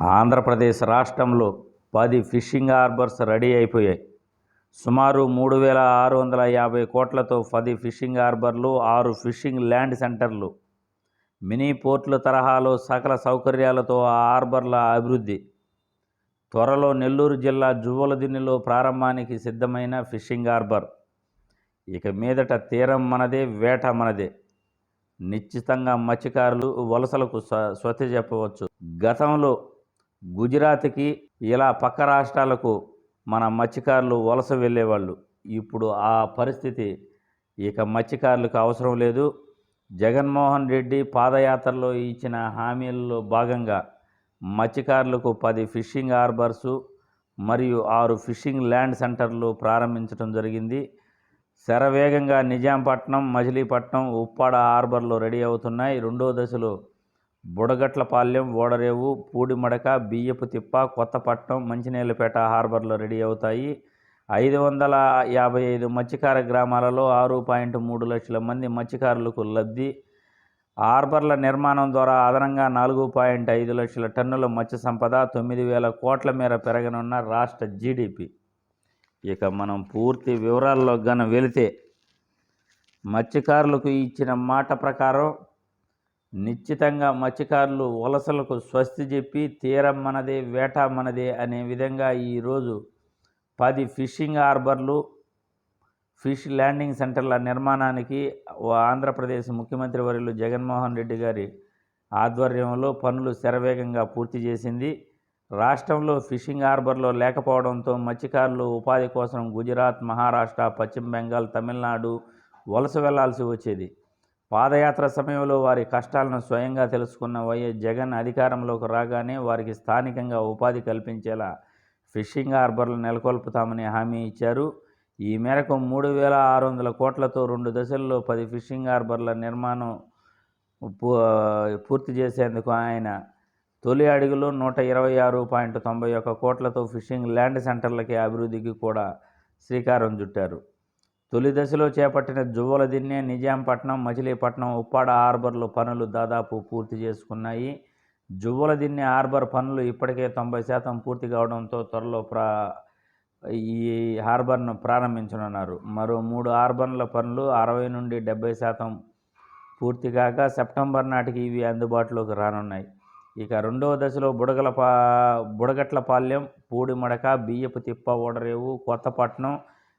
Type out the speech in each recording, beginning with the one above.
ఆంధ్రప్రదేశ్ రాష్ట్రంలో పది fishing harbours ready అయిపోయాయి. సుమారు మూడు వేల ఆరు వందల యాభై కోట్లతో పది ఫిషింగ్ హార్బర్లు ఆరు ఫిషింగ్ ల్యాండ్ సెంటర్లు. మినీ పోర్టుల తరహాలో సకల సౌకర్యాలతో ఆ హార్బర్ల అభివృద్ధి. త్వరలో నెల్లూరు జిల్లా జువ్వలదిన్నెలో ప్రారంభానికి సిద్ధమైన ఫిషింగ్ హార్బర్. ఇక మీదట తీరం మనదే వేట మనదే. నిశ్చితంగా మత్స్యకారులు వలసలకు స్వ- స్వస్తి చెప్పవచ్చు. గతంలో గుజరాత్కి ఇలా పక్క రాష్ట్రాలకు మన మత్స్యకారులు వలస వెళ్ళేవాళ్ళు. ఇప్పుడు ఆ పరిస్థితి ఇక మత్స్యకారులకు అవసరం లేదు. జగన్మోహన్ రెడ్డి పాదయాత్రలో ఇచ్చిన హామీల్లో భాగంగా మత్స్యకారులకు పది ఫిషింగ్ హార్బర్సు మరియు ఆరు ఫిషింగ్ ల్యాండ్ సెంటర్లు ప్రారంభించడం జరిగింది. శరవేగంగా నిజాంపట్నం మచిలీపట్నం ఉప్పాడ హార్బర్లు రెడీ అవుతున్నాయి. రెండో దశలో బుడగట్లపాలెం ఓడరేవు పూడిమడక బియ్యపు తిప్ప కొత్తపట్నం మంచినీళ్ళపేట హార్బర్లు రెడీ అవుతాయి. ఐదు వందల యాభై ఐదు మత్స్యకార గ్రామాలలో ఆరు పాయింట్ మూడు లక్షల మంది మత్స్యకారులకు లబ్ధి. హార్బర్ల నిర్మాణం ద్వారా అదనంగా నాలుగు పాయింట్ ఐదు లక్షల టన్నుల మత్స్య సంపద తొమ్మిది వేల కోట్ల మేర పెరగనున్న రాష్ట్ర జీడిపి. ఇక మనం పూర్తి వివరాల్లో గన వెళితే మత్స్యకారులకు ఇచ్చిన మాట ప్రకారం నిశ్చితంగా మత్స్యకారులు వలసలకు స్వస్తి చెప్పి తీరం మనదే వేట మనదే అనే విధంగా ఈరోజు పది ఫిషింగ్ హార్బర్లు ఫిష్ ల్యాండింగ్ సెంటర్ల నిర్మాణానికి ఆంధ్రప్రదేశ్ ముఖ్యమంత్రి వర్యులు జగన్మోహన్ రెడ్డి గారి ఆధ్వర్యంలో పనులు శరవేగంగా పూర్తి చేసింది. రాష్ట్రంలో ఫిషింగ్ హార్బర్లో లేకపోవడంతో మత్స్యకారులు ఉపాధి కోసం గుజరాత్ మహారాష్ట్ర పశ్చిమ బెంగాల్ తమిళనాడు వలస వెళ్ళాల్సి వచ్చేది. పాదయాత్ర సమయంలో వారి కష్టాలను స్వయంగా తెలుసుకున్న వైఎస్ జగన్ అధికారంలోకి రాగానే వారికి స్థానికంగా ఉపాధి కల్పించేలా ఫిషింగ్ హార్బర్లు నెలకొల్పుతామని హామీ ఇచ్చారు. ఈ మేరకు మూడు వేల ఆరు వందల కోట్లతో రెండు దశల్లో పది ఫిషింగ్ హార్బర్ల నిర్మాణం పూ- పూర్తి చేసేందుకు ఆయన తొలి అడుగులో నూట ఇరవై ఆరు పాయింట్ తొంభై ఒక్క కోట్లతో ఫిషింగ్ ల్యాండ్ సెంటర్లకి అభివృద్ధికి కూడా శ్రీకారం చుట్టారు. తొలి దశలో చేపట్టిన జువ్వల దిన్నె నిజాంపట్నం మచిలీపట్నం ఉప్పాడ హార్బర్లు పనులు దాదాపు పూర్తి చేసుకున్నాయి. జువ్వల దిన్నె హార్బర్ పనులు ఇప్పటికే తొంభై శాతం పూర్తి కావడంతో త్వరలో ప్రా ఈ హార్బర్ను ప్రారంభించనున్నారు. మరో మూడు హార్బర్ల పనులు అరవై నుండి డెబ్బై శాతం పూర్తి కాగా సెప్టెంబర్ నాటికి ఇవి అందుబాటులోకి రానున్నాయి. ఇక రెండవ దశలో బుడగల పా బుడగట్లపాలెం పూడిమడక బియ్యపు తిప్ప ఓడరేవు కొత్తపట్నం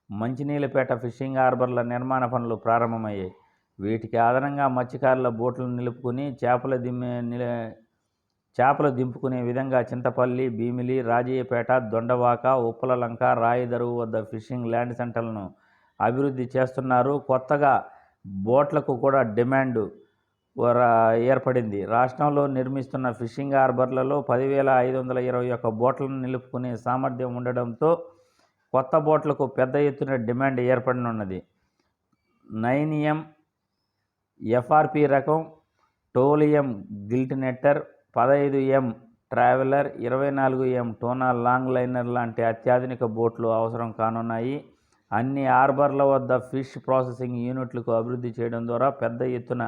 మంచినీళ్ళపేట ఫిషింగ్ హార్బర్ల నిర్మాణ పనులు ప్రారంభమయ్యాయి. వీటికి అదనంగా మత్స్యకారుల బోట్లను నిలుపుకుని చేపల దిమ్మే నిల చేపలు దింపుకునే విధంగా చింతపల్లి భీమిలి రాజయ్యపేట దొండవాక ఉప్పలలంక రాయిదరువు వద్ద ఫిషింగ్ ల్యాండ్ సెంటర్లను అభివృద్ధి చేస్తున్నారు. కొత్తగా బోట్లకు కూడా డిమాండ్ ఏర్పడింది. రాష్ట్రంలో నిర్మిస్తున్న ఫిషింగ్ హార్బర్లలో పదివేల ఐదు వందల ఇరవై ఒక్క బోట్లను నిలుపుకునే సామర్థ్యం ఉండడంతో కొత్త బోట్లకు పెద్ద ఎత్తున డిమాండ్ ఏర్పడనున్నది. నైనియం ఎఫ్ఆర్పి రకం టోలియం గిల్టినెట్టర్ పదహైదు ఎం ట్రావెలర్ ఇరవై నాలుగు ఎం టోనా లాంగ్ లైనర్ లాంటి అత్యాధునిక బోట్లు అవసరం కానున్నాయి. అన్ని హార్బర్ల వద్ద ఫిష్ ప్రాసెసింగ్ యూనిట్లకు అభివృద్ధి చేయడం ద్వారా పెద్ద ఎత్తున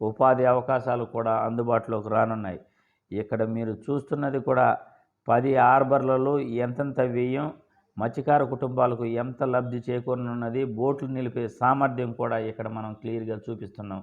ఉపాధి అవకాశాలు కూడా అందుబాటులోకి రానున్నాయి. ఇక్కడ మీరు చూస్తున్నది కూడా పది హార్బర్లలో ఎంతెంత వ్యయం మత్స్యకార కుటుంబాలకు ఎంత లబ్ధి చేకూరనున్నది బోట్లు నిలిపే సామర్థ్యం కూడా ఇక్కడ మనం క్లియర్గా చూపిస్తున్నాం.